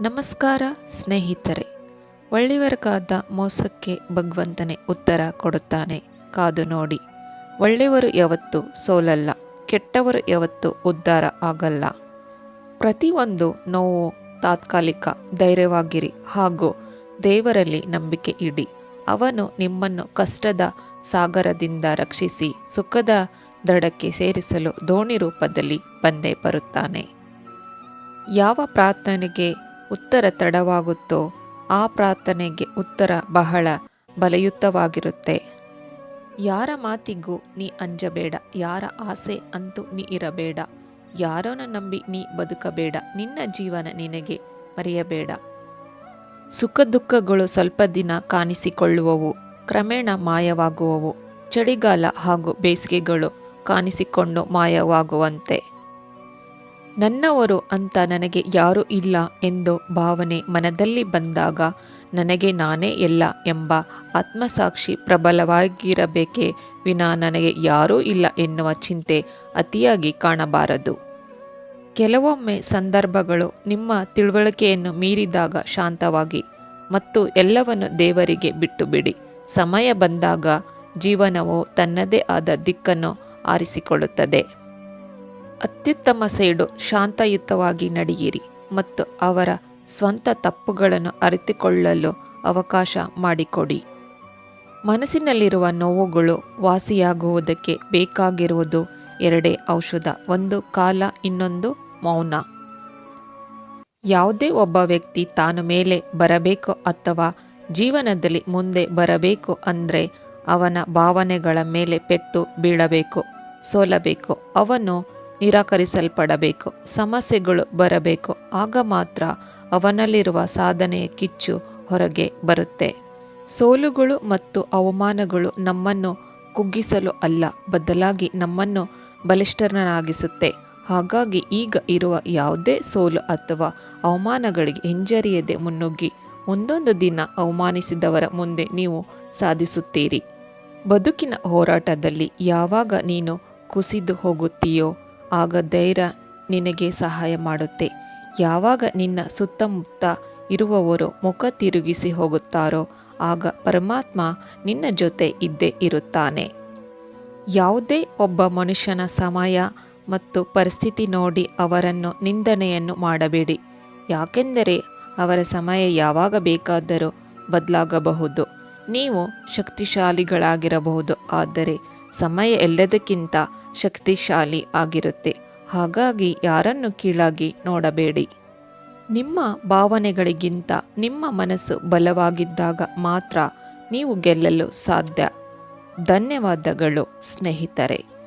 ನಮಸ್ಕಾರ, ಸ್ನೇಹಿತರೆ. ಒಳ್ಳೆಯವರಿಗಾದ ಮೋಸಕ್ಕೆ ಭಗವಂತನೇ ಉತ್ತರ ಕೊಡುತ್ತಾನೆ. ಕಾದು ನೋಡಿ. ಒಳ್ಳೆಯವರು ಯಾವತ್ತೂ ಸೋಲಲ್ಲ, ಕೆಟ್ಟವರು ಯಾವತ್ತೂ ಉದ್ಧಾರ ಆಗಲ್ಲ. ಪ್ರತಿಯೊಂದು ನೋವು ತಾತ್ಕಾಲಿಕ ಧೈರ್ಯವಾಗಿರಿ ಹಾಗೂ ದೇವರಲ್ಲಿ ನಂಬಿಕೆ ಇಡಿ. ಅವನು ನಿಮ್ಮನ್ನು ಕಷ್ಟದ ಸಾಗರದಿಂದ ರಕ್ಷಿಸಿ ಸುಖದ ದಡಕ್ಕೆ ಸೇರಿಸಲು ದೋಣಿ ರೂಪದಲ್ಲಿ ಬಂದೇ ಬರುತ್ತಾನೆ. ಯಾವ ಪ್ರಾರ್ಥನೆಗೆ ಉತ್ತರ ತಡವಾಗುತ್ತೋ, ಆ ಪ್ರಾರ್ಥನೆಗೆ ಉತ್ತರ ಬಹಳ ಬಲಯುತವಾಗಿರುತ್ತೆ ಯಾರ ಮಾತಿಗೂ ನೀ ಅಂಜಬೇಡ, ಯಾರ ಆಸೆ ಅಂತೂ ನೀ ಇರಬೇಡ, ಯಾರನ್ನು ನಂಬಿ ನೀ ಬದುಕಬೇಡ, ನಿನ್ನ ಜೀವನ ನಿನಗೆ ಮರೆಯಬೇಡ. ಸುಖ ದುಃಖಗಳು ಸ್ವಲ್ಪ ದಿನ ಕಾಣಿಸಿಕೊಳ್ಳುವವು, ಕ್ರಮೇಣ ಮಾಯವಾಗುವವು, ಚಳಿಗಾಲ ಹಾಗೂ ಬೇಸಿಗೆಗಳು ಕಾಣಿಸಿಕೊಂಡು ಮಾಯವಾಗುವಂತೆ. ನನ್ನವರು ಅಂತ ನನಗೆ ಯಾರೂ ಇಲ್ಲ ಎಂದು ಭಾವನೆ ಮನದಲ್ಲಿ ಬಂದಾಗ ನನಗೆ ನಾನೇ ಎಲ್ಲ ಎಂಬ ಆತ್ಮಸಾಕ್ಷಿ ಪ್ರಬಲವಾಗಿರಬೇಕೇ ವಿನಾ ನನಗೆ ಯಾರೂ ಇಲ್ಲ ಎನ್ನುವ ಚಿಂತೆ ಅತಿಯಾಗಿ ಕಾಣಬಾರದು. ಕೆಲವೊಮ್ಮೆ ಸಂದರ್ಭಗಳು ನಿಮ್ಮ ತಿಳುವಳಿಕೆಯನ್ನು ಮೀರಿದಾಗ ಶಾಂತವಾಗಿ ಮತ್ತು ಎಲ್ಲವನ್ನು ದೇವರಿಗೆ ಬಿಟ್ಟು ಬಿಡಿ ಸಮಯ ಬಂದಾಗ ಜೀವನವು ತನ್ನದೇ ಆದ ದಿಕ್ಕನ್ನು ಆರಿಸಿಕೊಳ್ಳುತ್ತದೆ. ಅತ್ಯುತ್ತಮ ಸೈಡು ಶಾಂತಯುತವಾಗಿ ನಡೆಯಿರಿ ಮತ್ತು ಅವರ ಸ್ವಂತ ತಪ್ಪುಗಳನ್ನು ಅರಿತುಕೊಳ್ಳಲು ಅವಕಾಶ ಮಾಡಿಕೊಡಿ. ಮನಸ್ಸಿನಲ್ಲಿರುವ ನೋವುಗಳು ವಾಸಿಯಾಗುವುದಕ್ಕೆ ಬೇಕಾಗಿರುವುದು ಎರಡೇ ಔಷಧ, ಒಂದು ಕಾಲ, ಇನ್ನೊಂದು ಮೌನ. ಯಾವುದೇ ಒಬ್ಬ ವ್ಯಕ್ತಿ ತಾನು ಮೇಲೆ ಬರಬೇಕು ಅಥವಾ ಜೀವನದಲ್ಲಿ ಮುಂದೆ ಬರಬೇಕು ಅಂದರೆ ಅವನ ಭಾವನೆಗಳ ಮೇಲೆ ಪೆಟ್ಟು ಬೀಳಬೇಕು, ಸೋಲಬೇಕು. ಅವನು ನಿರಾಕರಿಸಲ್ಪಡಬೇಕು. ಸಮಸ್ಯೆಗಳು ಬರಬೇಕು. ಆಗ ಮಾತ್ರ ಅವನಲ್ಲಿರುವ ಸಾಧನೆಯ ಕಿಚ್ಚು ಹೊರಗೆ ಬರುತ್ತೆ. ಸೋಲುಗಳು ಮತ್ತು ಅವಮಾನಗಳು ನಮ್ಮನ್ನು ಕುಗ್ಗಿಸಲು ಅಲ್ಲ, ಬದಲಾಗಿ ನಮ್ಮನ್ನು ಬಲಿಷ್ಠರನಾಗಿಸುತ್ತೆ ಹಾಗಾಗಿ ಈಗ ಇರುವ ಯಾವುದೇ ಸೋಲು ಅಥವಾ ಅವಮಾನಗಳಿಗೆ ಹಿಂಜರಿಯದೆ ಮುನ್ನುಗ್ಗಿ, ಒಂದೊಂದು ದಿನ ಅವಮಾನಿಸಿದವರ ಮುಂದೆ ನೀವು ಸಾಧಿಸುತ್ತೀರಿ. ಬದುಕಿನ ಹೋರಾಟದಲ್ಲಿ ಯಾವಾಗ ನೀನು ಕುಸಿದು ಹೋಗುತ್ತೀಯೋ ಆಗ ಧೈರ್ಯ ನಿನಗೆ ಸಹಾಯ ಮಾಡುತ್ತೆ. ಯಾವಾಗ ನಿನ್ನ ಸುತ್ತಮುತ್ತ ಇರುವವರು ಮುಖ ತಿರುಗಿಸಿ ಹೋಗುತ್ತಾರೋ, ಆಗ ಪರಮಾತ್ಮ ನಿನ್ನ ಜೊತೆ ಇದ್ದೇ ಇರುತ್ತಾನೆ. ಯಾವುದೇ ಒಬ್ಬ ಮನುಷ್ಯನ ಸಮಯ ಮತ್ತು ಪರಿಸ್ಥಿತಿ ನೋಡಿ ಅವರನ್ನು ನಿಂದನೆಯನ್ನು ಮಾಡಬೇಡಿ. ಯಾಕೆಂದರೆ ಅವರ ಸಮಯ ಯಾವಾಗ ಬೇಕಾದರೂ ಬದಲಾಗಬಹುದು. ನೀವು ಶಕ್ತಿಶಾಲಿಗಳಾಗಿರಬಹುದು, ಆದರೆ ಸಮಯ ಎಲ್ಲದಕ್ಕಿಂತ ಶಕ್ತಿಶಾಲಿ ಆಗಿರುತ್ತೆ. ಹಾಗಾಗಿ ಯಾರನ್ನು ಕೀಳಾಗಿ ನೋಡಬೇಡಿ. ನಿಮ್ಮ ಭಾವನೆಗಳಿಗಿಂತ ನಿಮ್ಮ ಮನಸ್ಸು ಬಲವಾಗಿದ್ದಾಗ ಮಾತ್ರ ನೀವು ಗೆಲ್ಲಲು ಸಾಧ್ಯ. ಧನ್ಯವಾದಗಳು ಸ್ನೇಹಿತರೆ.